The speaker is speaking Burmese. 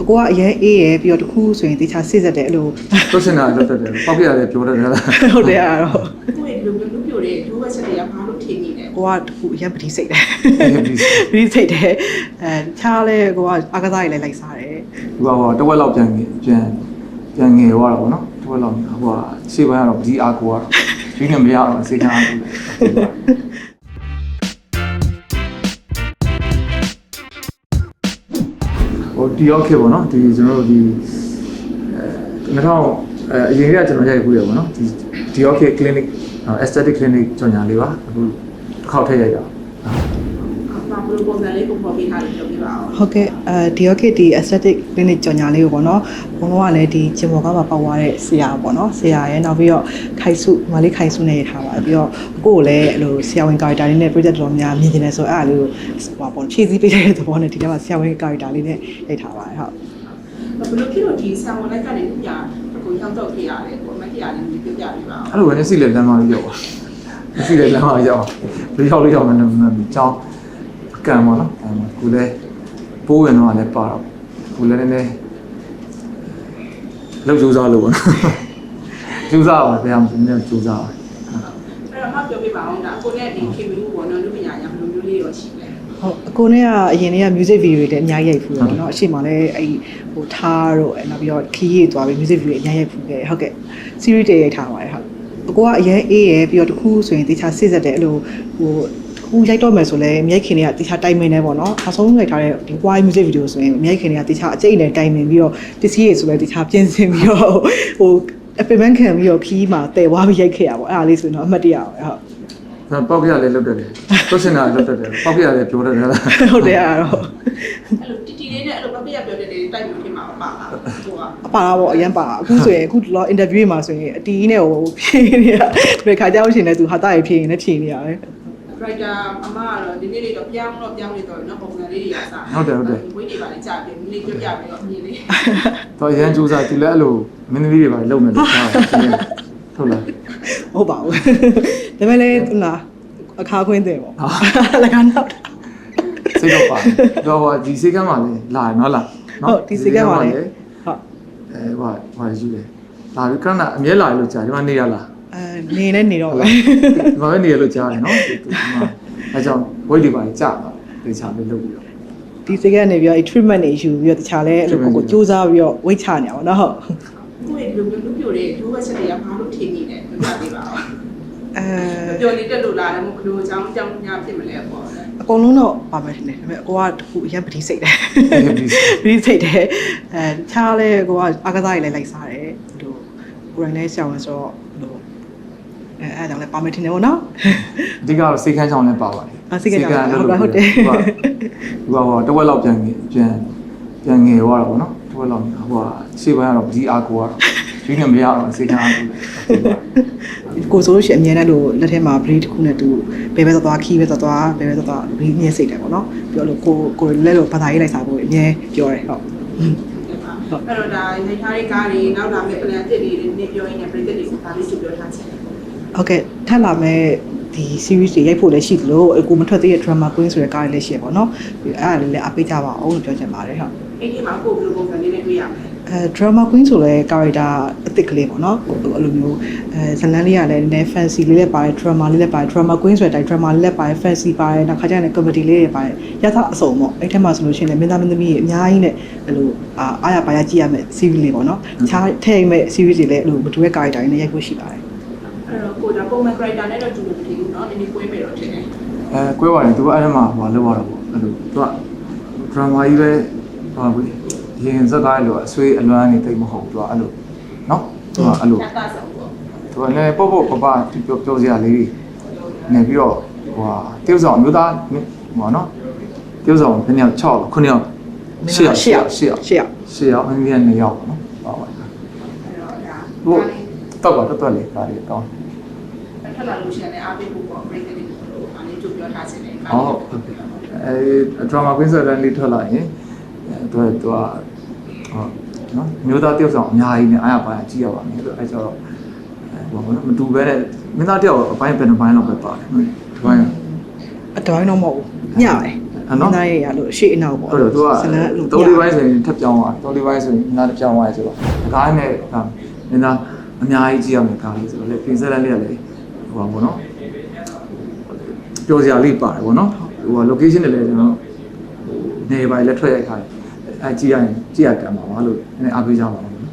အကိုကအရင်အေးရယ်ပြီးတော့တစ်ခုဆိုရင်တခြားစစ်ဆက်တယ်အဲ့လိုတို့စင်တာလွတ်တက်တယ်ပောက်ပြရတယ်ပြောတယ်လားဟုတ်တယ်အဲ့တော့ကိုယ့်ရဲ့လူလူပြိုတဲ့ဒုဝက်ချက်တွေကဘာလို့ထင်နေလဲကိုကတစ်ခုအရင်ပတိစိတ်တယ်ပတိစိတ်တယ်အဲတခြားလဲကိုကအာကစားကြီးလည်းလိုက်စားတယ်ဒီကဟောတဝက်လောက်ပြန်ပြန်ပြန်ငယ်သွားတာပေါ့နော်တဝက်လောက်ဟိုကရှေ့ပိုင်းကတော့ဒီအာကိုကတော့ဒီနဲ့မရတော့စေခံအားကို ဟိုဒီရောက်ခေပေါ့နော်ဒီကျွန်တော်တို့ဒီအဲ2000အဲအရင်ကကျွန်တော်ရိုက်ခုရပေါ့နော်ဒီဒီရောက်ခေ clinic aesthetic clinic ကြော်ညာလေးပါအခုတစ်ခေါက်ထည့်ရိုက်တာဘာ လို့ပုံစံလေးပုံဖော်ပေးထားလို့ပြောပြပါအောင်ဟုတ်ကဲ့အဲဒီရောခေတ်ဒီ aesthetic clinic ကြော်ညာလေးကိုပေါ့နော်ဘုံလုံးကလည်းဒီဂျင်ဘော်ကမှာပေါက်သွားတဲ့ဆရာပေါ့နော်ဆရာရဲ့နောက်ပြီးတော့ခိုင်စုမလေးခိုင်စုနဲ့ရထားပါတယ်ပြီးတော့ကိုကိုလည်းအဲ့လိုဆရာဝန် character လေးနဲ့ project တော်များမြင်နေတယ်ဆိုတော့အဲ့ဒါလေးကိုဟိုပေါ့ဖြည့်ဆည်းပေးတဲ့သဘောနဲ့ဒီထဲမှာဆရာဝန် character လေးနဲ့ရိုက်ထားပါတယ်ဟုတ်ဘယ်လိုဖြစ်လို့ဒီဆံဝန်လိုက်ကနေလူပြအခုရောက်တော့ခဲ့ရတယ်ကိုမတရားလေးမျိုးပြပြပေးပါအောင်အဲ့လိုပဲမျက်စိလည်းလမ်းမလေးရောက်ပါမျက်စိလည်းလမ်းမရောက်လူရောက်လို့ရောက်မှလည်းမကြောင်း ကံပါနော်အဲကူလည်းပိုးဝင်တော့လည်းပါတော့ကူလည်းနည်းနည်းလောက်ကြိုးစားလို့ပေါ့နော်ကြိုးစားပါဗျာနည်းနည်းကြိုးစားပါအဲ့တော့မှပြောပြပါအောင်ဒါကိုနဲ့ဒီခင်မီကိုပေါ့နော်လူပညာညာဘယ်လိုမျိုးလေးရောရှိလဲဟုတ်အကိုနဲ့ကအရင်က music video တွေလည်းအများကြီးရိုက်ဖူးတယ်ပေါ့နော်အရှိမလည်းအဲ့ဟိုထားတော့အဲ့နောက်ပြီးတော့ခီးရီသွားပြီး music video အများကြီးရိုက်ဖူးခဲ့ဟုတ်ကဲ့ series တွေရိုက်ထားပါတယ်ဟုတ်အကိုကအရင်အေးရယ်ပြီးတော့တစ်ခုဆိုရင်တခြားစစ်ဆက်တယ်အဲ့လိုဟို တစ်ခုရိုက်တော့မယ်ဆိုလဲမြိုက်ခင်တွေကတခြားတိုင်မင်နေပေါ့နော်အဆုံးရိုက်ထားတဲ့ဒီ wide music video ဆိုရင်မြိုက်ခင်တွေကတခြားအကျိတ်နဲ့တိုင်မင်ပြီးတော့တစည်းရည်ဆိုလဲတခြားပြင်ဆင်ပြီးတော့ဟိုအပင်မခံပြီးတော့ခီးမှာတည်သွားပြီးရိုက်ခဲ့ရပါအဲ့ဒါလေးဆိုရင်တော့အမှတ်တရပါပဲဟုတ်ဒါပောက်ပြလည်းလွတ်တယ်တို့စင်တာလွတ်တယ်ပောက်ပြလည်းပြောတယ်လားဟုတ်တယ်အဲ့တော့အဲ့လိုတီတီလေးနဲ့အဲ့လိုမပြပြပြောတဲ့လေးတိုက်မျိုးဖြစ်မှာပါလားဟိုကအပါတော့အရင်ပါအခုဆိုရင်အခုလော interview မှာဆိုရင်အတီးနဲ့ဟိုဖြေနေတာဘယ်ခါကြောက်ရှင်လဲသူဟာတာရဖြေရင်လည်းဖြေနေရတယ် writer အမကတော့ဒီနေ့လေးတော့ပြောင်းတော့ပြောင်းနေတော့နော်ပုံစံလေးတွေရစားဝိတ်တွေပါလေကြာပြီမိလေးပြပြပြီးတော့အမြင်လေးတော့ရန်ကြိုးစားဒီလည်းအဲ့လိုမင်းသမီးတွေပါလုံနေလို့ထားတယ်ဟုတ်လားဟုတ်ပါဘူးဒါပေမဲ့လည်းဟလာအခါခွင်းတယ်ပေါ့လကနောက်စိတ်တော့ပါတော့ဟိုဒီစိတ်ကမ်းမှာလည်းလာရနော်လားဟုတ်ဒီစိတ်ကမှာလည်းဟုတ်အဲဟိုဟိုယူတယ်လာပြီးခဏအမြဲလာလို့ကြာဒီမှာနေရလား အဲနေနဲ့နေတော့ပဲဒီမှာပဲနေရလို့ကြားတယ်နော်ဒီမှာအဲကြောင့်ဝိတ်တွေပါကြာတာတေချာလေးလုပ်ပြီးတော့ဒီစိတ်ကနေပြီးတော့ treatment တွေယူပြီးတော့တခြားလဲအဲ့လိုကိုကိုစူးစမ်းပြီးတော့ဝိတ်ချနေအောင်နော်ဟုတ်ကိုယ့်ရဲ့လူလူပြိုတဲ့ဒုဝက်ချက်တွေကဘာလို့ထင်နေလဲပြပြပေးပါအောင်အဲပြောနေတက်လို့လာတယ်မို့ဘလို့အကြောင်းကြောင်းညာဖြစ်မလဲပေါ့အကုန်လုံးတော့ပါမယ်ထင်တယ်ဒါပေမဲ့အကိုကတခုအရင်ပတိစိတ်တယ်ပတိစိတ်တယ်အဲတခြားလဲကိုကအာကစားကြီးလည်းလိုက်စားတယ်ဟိုကိုယ်တိုင်လည်းဆရာဝန်ဆိုတော့ဟို အဲအဲ့ဒါကြောင့်လည်းပါမယ်ထင်တယ်ပေါ့နော်အဓိကတော့စိတ်ခန်းချောင်းလည်းပါပါတယ်အာစိတ်ခန်းချောင်းဟုတ်ပါဟုတ်တယ်ဒီကဟိုတဝက်လောက်ပြန်ပြန်ပြန်ငယ်သွားတာပေါ့နော်တဝက်လောက်ဟိုကရှေ့ပိုင်းကတော့ဒီအာကိုကတော့ဒီနဲ့မရတော့စိတ်ခန်းအားကိုကိုဆိုလို့ရှိရင်အမြဲတမ်းလို့လက်ထဲမှာ breed တစ်ခုနဲ့သူဘယ်ဘက်သွားခီးဘက်သွားဘယ်ဘက်သွား breed မြင်စိတ်တယ်ပေါ့နော်ပြောလို့ကိုကိုလက်လို့ဘာသာရေးလိုက်စားဖို့အမြဲပြောတယ်ဟုတ်အဲ့တော့ဒါနေထားတဲ့ကားတွေနောက်လာမယ့် plan တစ်တွေနေပြောရင်းနဲ့ပြည်သက်တွေကိုဒါလေးစုပြောထားချင်တယ် ဟုတ်ကဲ့ထပ်လာမဲ့ဒီ series တွေရိုက်ဖို့လည်းရှိသလိုကိုမထွက်သေးတဲ့ drama queen ဆိုတဲ့ကားလေးလည်းရှိရပေါ့နော်အဲ့ဒါလေးလည်းအပိတ်ကြပါအောင်လို့ပြောချင်ပါတယ်ဟုတ်အဲ့ဒီမှာကိုဘယ်လိုပုံစံလေးနဲ့တွေ့ရမလဲအဲ drama queen ဆိုလဲ character အသစ်ကလေးပေါ့နော်အဲ့လိုမျိုးအဲဇလန်လေးကလည်းနည်းနည်း fancy လေးလည်းပါတယ် drama လေးလည်းပါတယ် drama queen ဆိုတဲ့အတိုင်း drama လေးလည်းပါတယ် fancy ပါတယ်နောက်ခါကျရင် comedy လေးတွေပါတယ်ရသအစုံပေါ့အဲ့ထက်မှဆိုလို့ရှိရင်လည်းမင်းသားမင်းသမီးတွေအများကြီးနဲ့အဲ့လိုအာအားရပါရကြည့်ရမယ့် series လေးပေါ့နော်ခြားထည့်မဲ့ series တွေလည်းအဲ့လိုမတူတဲ့ character တွေနဲ့ရိုက်ဖို့ရှိပါတယ်အဲ့တော့ကိုဒါ ပုံမှန် character နဲ့တော့တူလို့မထင်ဘူးเนาะနည်းနည်းကွဲမယ်တော့ထင်တယ် အဲကွဲပါတယ်သူကအဲ့ဒီမှာဟိုလောက်ရတာပေါ့အဲ့လိုသူက drama ကြီးပဲဟာဘူးရင်စကားလို့အဆွေးအလွမ်းနေတိတ်မဟုတ်သူကအဲ့လိုနော်သူကအဲ့လို ညတာဆောင်ပေါ့ သူကလည်းပေါ့ပေါ့ပပပြောပြောစရာလေးတွေနေပြီးတော့ဟိုဟာတရုတ်ဆောင်အမျိုးသားဟိုဟာနော်တရုတ်ဆောင်ဘယ်နှစ်ယောက်6ယောက်9ယောက်10ယောက်10ယောက်10ယောက် ရှေ့ရောက် 10ယောက်အင်းကြီး2ယောက်ပေါ့နော်ပါပါ အဲ့တော့ဒါ ဟိုတော့ပါတော့လေဒါလေးတော့ ထပ်လာလို့ရှိရင်လည်းအားပေးဖို့ပေါ့ပြည်သက်တွေကိုအားလေးချုပ်ပြောထားချင်တယ်ဟောအဲ drama queen ဆိုတဲ့လေးထွက်လာရင်သူကသူကဟောနော်မျိုးသားတယောက်ဆောင်အများကြီးနဲ့အားရပါရကြည့်ရပါမယ်ဆိုအဲကျတော့ဟိုမတူပဲတဲ့မင်းသားတယောက်အပိုင်းဘယ်နှပိုင်းလောက်ပဲပါတယ်ဒီပိုင်းအတိုင်းတော့မဟုတ်ဘူးညတယ်နားရဲ့ရလို့ရှေ့အနောက်ပေါ့ဟုတ်တယ်သူကဇလန်းလို့သုံးလေးပိုင်းဆိုရင်ထပ်ပြောင်းသွားသုံးလေးပိုင်းဆိုရင်နားတစ်ပြောင်းသွားရဆိုတော့အကားနဲ့ဒါနင်သားအများကြီးကြည့်ရမယ်ကားလေးဆိုတော့လေပြင်ဆက်လက်လေးကလည်း ဟိုပါဘောနော်ပြောစရာလေးပါတယ်ဘောနော်ဟို location တွေလည်းကျွန်တော်နေပါလက်ထွက်ရိုက်ခါအဲကြည့်ရရင်ကြည့်ရကံပါပါလို့နည်းအားပေးကြပါဦးနော်